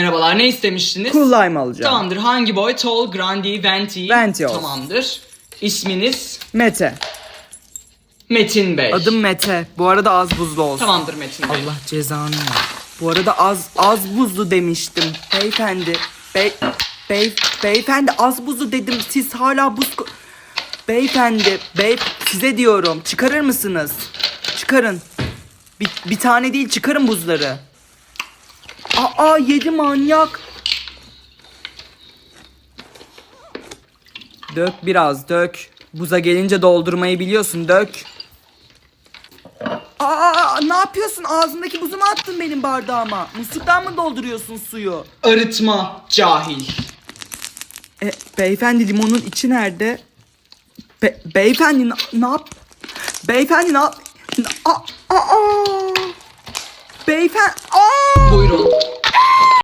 Merhabalar ne istemiştiniz? Cool lime alacağım. Tamamdır. Hangi boy? Tall, Grandi, Venti. Venti olsun. Tamamdır. İsminiz Mete. Metin Bey. Adım Mete. Bu arada az buzlu olsun. Tamamdır Metin Bey. Allah cezanı ver. Bu arada az az buzlu demiştim. Beyefendi. Bey, bey, beyefendi az buzlu dedim. Siz hala buz... ko- Beyefendi. Bey, size diyorum. Çıkarır mısınız? Çıkarın. Bir, bir tane değil çıkarın buzları. Aa yedi manyak. Dök biraz dök. Buza gelince doldurmayı biliyorsun dök. Aa ne yapıyorsun? Ağzındaki buzu mu attın benim bardağıma? Musluktan mı dolduruyorsun suyu? Arıtma cahil. E, beyefendi limonun içi nerede? Be- beyefendi na- ne yap? Beyefendi ne yap? Na- Aa, aa, aa. Beyefendi aa!